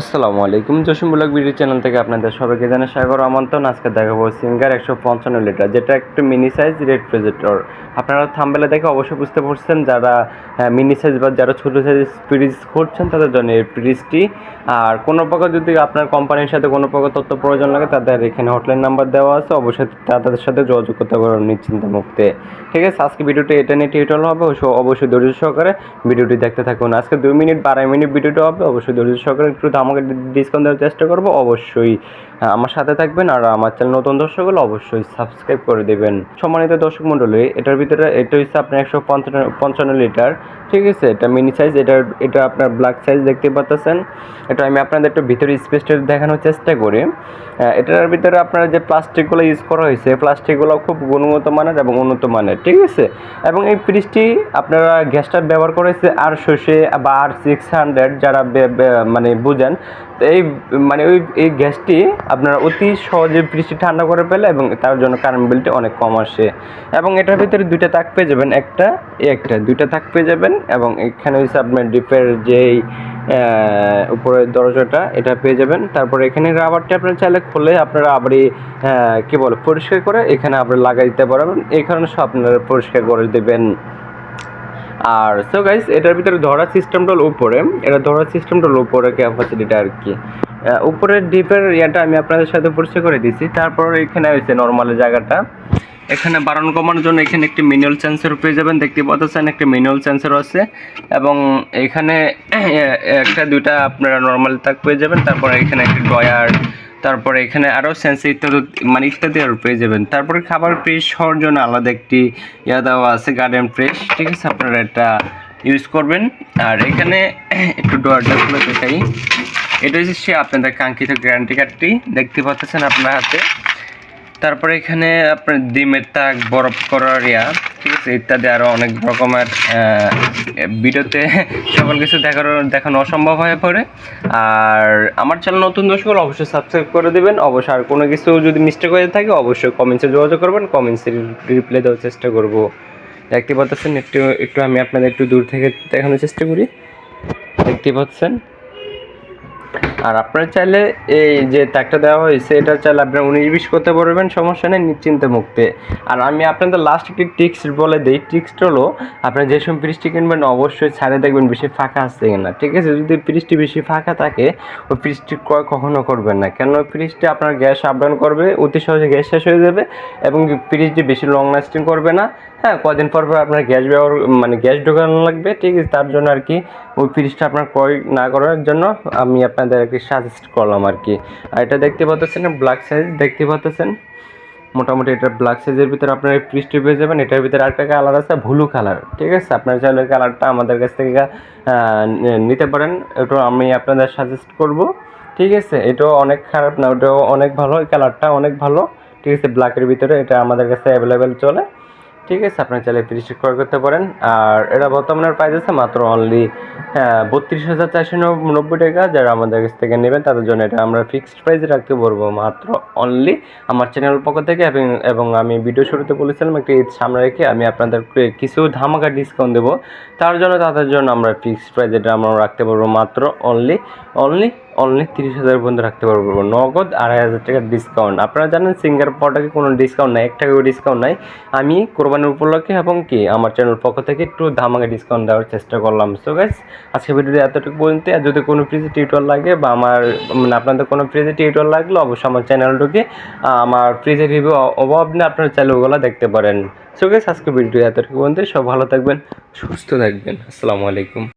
আসসালামু আলাইকুম, Jasim blog video channel থেকে আপনাদের সবাইকে জানাই স্বাগত আমন্ত্রণ। আজকে দেখাবো সিঙ্গার একশো পঞ্চান্ন লিটার, যেটা একটু মিনি সাইজ রেফ্রিজারেটর আপনারা থাম্বেলে দেখে অবশ্যই বুঝতে পারছেন যারা মিনি সাইজ বা যারা ছোটো সাইজ ফ্রিজ খুঁজছেন, তাদের জন্য এই ফ্রিজটি আর কোনো প্রকার যদি আপনার কোম্পানির সাথে কোনো প্রকার তথ্য প্রয়োজন লাগে, তাদের এখানে হটলাইন নাম্বার দেওয়া আছে। অবশ্যই তাদের সাথে যোগাযোগ করতে পারবেন নিশ্চিন্ত মুক্তে। ঠিক আছে, আজকে ভিডিওটি এটা নিয়ে টিউটোরিয়াল হবে। অবশ্যই অবশ্যই ধৈর্য সহকারে ভিডিওটি দেখতে থাকুন। আজকে দুই মিনিট বারো মিনিট ভিডিওটা হবে। অবশ্যই ধৈর্য সহকারে একটু আমাকে ডিসকাউন্ট দেওয়ার চেষ্টা করব, অবশ্যই আমার সাথে থাকবেন আর আমার চ্যানেল নতুন দর্শক হলে অবশ্যই সাবস্ক্রাইব করে দেবেন। সম্মানিত দর্শক মণ্ডলী, এটার ভিতরে, এটা হচ্ছে আপনার একশো পঞ্চান্ন লিটার ঠিক আছে? এটা মিনি সাইজ এটা এটা আপনার ব্ল্যাক সাইজ দেখতে পাচ্ছেন। এটা আমি আপনাদের একটু ভিতরে স্পেসটা দেখানোর চেষ্টা করি। এটার ভিতরে আপনার যে প্লাস্টিকগুলো ইউজ করা হয়েছে প্লাস্টিকগুলো খুব গুণগত মানের এবং উন্নত মানের, ঠিক আছে? এবং এই ফ্রিজটি আপনারা গ্যাসটা ব্যবহার করেছে আর শসে বা আর সিক্স হান্ড্রেড যারা মানে বুঝেন তো এই মানে ওই, এই গ্যাসটি আপনারা অতি সহজে ফ্রিজটি ঠান্ডা করে ফেলে এবং তার জন্য কারেন্ট বিলটি অনেক কম আসে। এবং এটার ভিতরে দুইটা তাক পেয়ে যাবেন, একটা একটা, দুইটা তাক পেয়ে যাবেন এবং এখানে হচ্ছে আপনার ডিপের যেই উপরের দরজাটা, এটা পেয়ে যাবেন। তারপরে এখানে রাবারটা আপনার চাইলে খুলে আপনারা আবারই কি বলে, পরিষ্কার করে এখানে আপনারা লাগাই দিতে পারবেন। এই কারণে সব আপনারা পরিষ্কার করে দেবেন। আর সো গাইস এটার ভিতরে ধরার সিস্টেমটা উপরে, এটা ধরার সিস্টেমটা উপরে ক্যাপাসিটিটা আর কি। উপরের ডিপের ইয়াটা আমি আপনাদের সাথে পরিচয় করে দিছি। তারপর এখানে হয়েছে নর্মাল জায়গাটা। এখানে বারণ কমানোর জন্য এখানে একটি মিনুয়াল সেন্সর পেয়ে যাবেন। দেখতে পাচ্ছেন একটা মিনুয়াল সেন্সর আছে। এবং এখানে একটা, দুইটা আপনারা নর্মাল তাক পেয়ে যাবেন। তারপরে এখানে একটি ডয়ার তারপরে এখানে আরও সেন্সে ইত্যাদি মানে ইত্যাদি আরও পেয়ে যাবেন। তারপরে খাবার ফ্রেশ হওয়ার জন্য আলাদা একটি ইয়া দেওয়া আছে গার্ডেন ফ্রেশ ঠিক আছে, আপনারা এটা ইউজ করবেন। আর এখানে একটু ডোয়ারটা খুলে দেখাই। এটা হচ্ছে সে আপনাদের কাঙ্ক্ষিত গ্যারান্টি কার্ডটি দেখতে পাচ্ছেন আপনার হাতে। তারপরে এখানে আপনার ডিমের তাক বরফ করার ইয়া, ঠিক আছে? ইত্যাদি আরও অনেক রকমের ভিডিওতে সকল কিছু দেখার দেখানো অসম্ভব হয়ে পড়ে। আর আমার চ্যানেল নতুন দর্শক অবশ্যই সাবস্ক্রাইব করে দেবেন। অবশ্যই আর কোনো কিছু যদি মিস্টেক হয়ে থাকে, অবশ্যই কমেন্টসে যোগাযোগ করবেন। কমেন্টসে রিপ্লাই দেওয়ার চেষ্টা করব। দেখতে পাচ্ছেন, একটু একটু আমি আপনাদের একটু দূর থেকে দেখানোর চেষ্টা করি। দেখতে পাচ্ছেন? আর আপনার চাইলে এই যে তাকটা দেওয়া হয়েছে এটা চাইলে আপনার উনিশ বিশ করতে পারবেন, সমস্যা নেই, নিশ্চিন্তে মুক্তে। আর আমি আপনাদের লাস্ট একটি টিক্স বলে দিই। টিক্সটা হলো আপনারা যে সময় ফ্রিজটি কিনবেন, অবশ্যই ছাড়ে দেখবেন বেশি ফাঁকা আসছে কিনা, ঠিক আছে? যদি ফ্রিজটি বেশি ফাঁকা থাকে, ওই ফ্রিজটি ক্রয় কখনো করবেন না। কেন? ওই ফ্রিজটি আপনার গ্যাস আপ ডাউন করবে, অতি সহজে গ্যাস শেষ হয়ে যাবে এবং ফ্রিজটি বেশি লং লাস্টিং করবে না। হ্যাঁ কদিন পর পর আপনার গ্যাস ব্যবহার মানে গ্যাস ঢোকানো লাগবে, ঠিক আছে? তার জন্য আর কি ওই ফ্রিজটা আপনার ক্রয় না করার জন্য আমি আপনাদের আর কি সাজেস্ট করলাম আর কি আর এটা দেখতে পাচ্ছেন ব্ল্যাক সাইজ দেখতে পাচ্ছেন? মোটামুটি এটা ব্ল্যাক সাইজের ভিতরে আপনার এই ফ্রিজটি পেয়ে যাবেন, এটার ভিতরে আরেকটা কালার আছে ব্লু কালার ঠিক আছে? আপনার চাইলে কালারটা আমাদের কাছ থেকে নিতে পারেন এটা আমি আপনাদের সাজেস্ট করব, ঠিক আছে? এটাও অনেক খারাপ না, ওটাও অনেক ভালো কালারটা অনেক ভালো, ঠিক আছে? ব্ল্যাকের ভিতরে এটা আমাদের কাছে অ্যাভেলেবেল চলে। ঠিক আছে, আপনার চাইলে ফ্রিজটি ক্রয় করতে পারেন। আর এটা বর্তমানে প্রাইস আছে মাত্র অনলি বত্রিশ হাজার চারশো নব্বই টাকা। যারা আমাদের কাছ থেকে নেবেন, তাদের জন্য এটা আমরা ফিক্সড প্রাইসে রাখতে পারব মাত্র অনলি আমার চ্যানেল পক্ষ থেকে এবং এবং আমি ভিডিও শুরুতে বলেছিলাম, একটি ঈদ সামনে রেখে আমি আপনাদের কিছু ধামাকা ডিসকাউন্ট দেবো। তার জন্য, তাদের জন্য আমরা ফিক্সড প্রাইস এটা আমরা রাখতে পারব মাত্র অনলি অনলি অনলি তিরিশ হাজার পর্যন্ত রাখতে পারব নগদ আড়াই হাজার টাকার ডিসকাউন্ট আপনারা জানেন সিঙ্গার প্রোডাক্টে কোনো ডিসকাউন্ট নাই এক টাকাও ডিসকাউন্ট নাই। আমি কোরবানির উপলক্ষে এবং কি, আমার চ্যানেল পক্ষ থেকে একটু ধামাকা ডিসকাউন্ট দেওয়ার চেষ্টা করলাম। সো গাইস আজকে ভিডিওটি এতটুকু পর্যন্ত। আর যদি কোনো ফ্রিজে টিউটোর লাগে বা আমার মানে আপনাদের কোনো ফ্রিজে টিউটোর লাগলে, অবশ্যই আমার চ্যানেলটাকে আমার ফ্রিজের রিভিউ অভাব নেই আপনারা চাইলে ওগুলো দেখতে পারেন। সো গাইস আজকে ভিডিওটি এতটুকু পর্যন্ত। সব ভালো থাকবেন, সুস্থ থাকবেন। আসসালামু আলাইকুম।